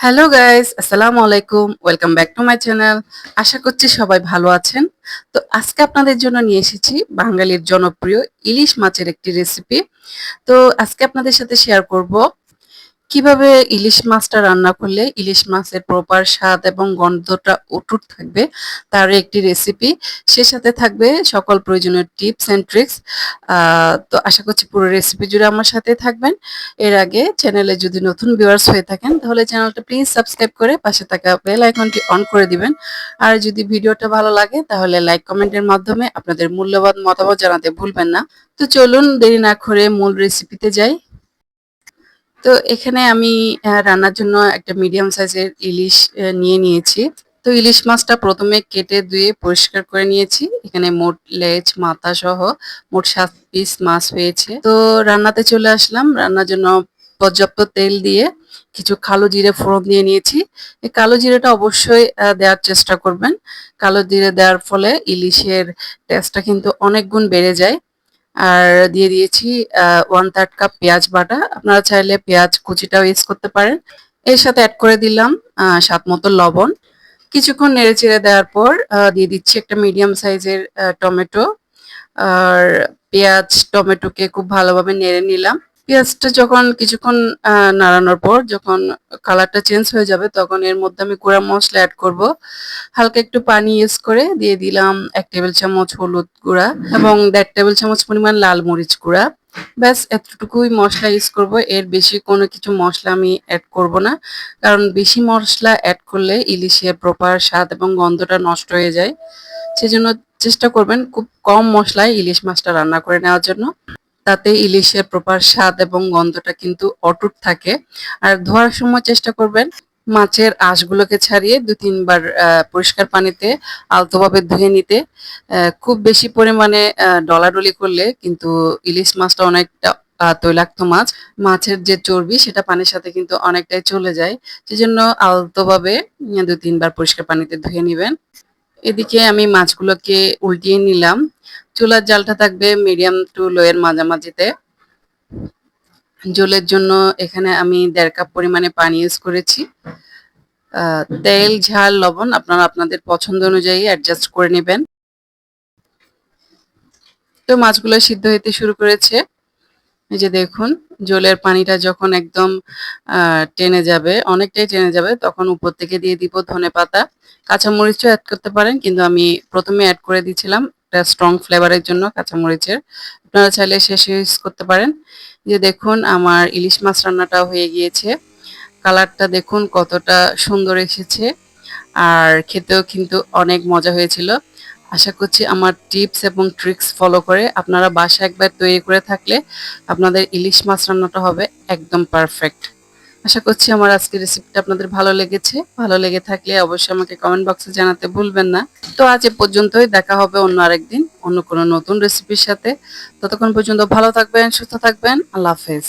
Hello guys আসসালামু আলাইকুম welcome back to my channel আশা করছি সবাই ভালো আছেন। তো আজকে আপনাদের জন্য নিয়ে এসেছি বাঙালির জনপ্রিয় ইলিশ মাছের একটি রেসিপি তো আজকে আপনাদের সাথে শেয়ার করব কীভাবে ইলিশ মাছটা রান্না করলে ইলিশ মাছের প্রপার স্বাদ এবং গন্ধটা অটুট থাকবে, তার একটি রেসিপি সে সাথে থাকবে সকল প্রয়োজনীয় টিপস অ্যান্ড ট্রিক্স তো আশা করছি পুরো রেসিপি জুড়ে আমার সাথে থাকবেন। এর আগে চ্যানেলে যদি নতুন ভিউয়ার্স হয়ে থাকেন, তাহলে চ্যানেলটা প্লিজ সাবস্ক্রাইব করে পাশে থাকা বেল আইকনটি অন করে দিবেন। আর যদি ভিডিওটা ভালো লাগে, তাহলে লাইক কমেন্টের মাধ্যমে আপনাদের মূল্যবান মতামত জানাতে ভুলবেন না। তো চলুন দেরি না করে মূল রেসিপিতে যাই। তো এখানে আমি রান্নার জন্য একটা মিডিয়াম সাইজের ইলিশ নিয়ে নিয়েছি। তো ইলিশ মাছটা প্রথমে কেটে ধুয়ে পরিষ্কার করে নিয়েছি। এখানে মোট লেজ, মাথা সহ মোট সাত পিস মাছ হয়েছে তো রান্নাতে চলে আসলাম। রান্নার জন্য পর্যাপ্ত তেল দিয়ে কিছু কালো জিরে ফোড়ন দিয়ে নিয়েছি। এই কালো জিরেটা অবশ্যই দেওয়ার চেষ্টা করবেন। কালো জিরে দেওয়ার ফলে ইলিশের টেস্টটা কিন্তু অনেক গুণ বেড়ে যায়। আর দিয়ে দিয়েছি ওয়ান থার্ড কাপ পেঁয়াজ বাটা। আপনারা চাইলে পেঁয়াজ কুচিটাও ইউজ করতে পারেন। এর সাথে অ্যাড করে দিলাম স্বাদ মতো লবণ। কিছুক্ষণ নেড়ে চেড়ে দেওয়ার পর দিয়ে দিচ্ছি একটা মিডিয়াম সাইজের টমেটো। আর পেঁয়াজ, টমেটোকে খুব ভালোভাবে নেড়ে নিলাম। পেঁয়াজটা যখন কিছুক্ষণ নাড়ানোর পর যখন কালারটা চেঞ্জ হয়ে যাবে, তখন এর মধ্যে আমি গুঁড়া মশলা অ্যাড করব। হালকা একটু পানি ইউজ করে দিয়ে দিলাম এক টেবিল চামচ হলুদ গুঁড়া এবং দেড় টেবিল চামচ পরিমাণ লাল মরিচ গুঁড়া। ব্যাস, এতটুকুই মশলা ইউজ করব। এর বেশি কোনো কিছু মশলা আমি অ্যাড করব না। কারণ বেশি মশলা অ্যাড করলে ইলিশের প্রপার স্বাদ এবং গন্ধটা নষ্ট হয়ে যায়। সেজন্য চেষ্টা করবেন খুব কম মশলায় ইলিশ মাছটা রান্না করে নেওয়ার জন্য। তাতে ইলিশের প্রপার স্বাদ এবং গন্ধটা কিন্তু অটুট থাকে। আর ধোয়ার সময় চেষ্টা করবেন মাছের আঁশগুলোকে ছাড়িয়ে দু তিনবার পরিষ্কার পানিতে আলতোভাবে ধুয়ে নিতে। খুব বেশি পরিমাণে ডলাডলি করলে কিন্তু ইলিশ মাছটা অনেকটা তৈলাক্ত মাছ। মাছের যে চর্বি সেটা পানির সাথে কিন্তু অনেকটাই চলে যায়। সেজন্য আলতোভাবে দু তিনবার পরিষ্কার পানিতে ধুয়ে নেবেন। এদিকে আমি মাছগুলোকে উল্টিয়ে নিলাম। চুলার জালটা থাকবে মিডিয়াম টু লো এর মাঝামাঝিতে। জলের জন্য এখানে আমি দেড় কাপ পরিমাণে পানি ইউজ করেছি। তেল, ঝাল, লবণ আপনারা আপনাদের পছন্দ অনুযায়ী অ্যাডজাস্ট করে নেবেন। তো মাছগুলো সিদ্ধ হতে শুরু করেছে। এই যে দেখুন, জলের পানিটা যখন একদম টেনে যাবে, অনেকটাই টেনে যাবে, তখন উপর থেকে দিয়ে দিব ধনে পাতা কাঁচামরিচও অ্যাড করতে পারেন, কিন্তু আমি প্রথমে অ্যাড করে দিয়েছিলাম একটা স্ট্রং ফ্লেভারের জন্য কাঁচামরিচের। আপনারা চাইলে শেষে ইউজ করতে পারেন। যে দেখুন আমার ইলিশ মাছ রান্নাটাও হয়ে গিয়েছে। কালারটা দেখুন কতটা সুন্দর এসেছে। আর খেতেও কিন্তু অনেক মজা হয়েছিল। আশা করছি আমার টিপস এবং ট্রিক্স ফলো করে আপনারা বাসা একবার তৈরি করে থাকলে আপনাদের ইলিশ মাছ রান্নাটা হবে একদম পারফেক্ট আশা করছি আমার আজকের রেসিপিটা আপনাদের ভালো লেগেছে। ভালো লেগে থাকলে অবশ্যই আমাকে কমেন্ট বক্সে জানাতে ভুলবেন না। তো আজ এ পর্যন্তই, দেখা হবে অন্য আরেকদিন, অন্য কোনো নতুন রেসিপির সাথে। ততক্ষণ পর্যন্ত ভালো থাকবেন, সুস্থ থাকবেন, আল্লাহ হাফেজ।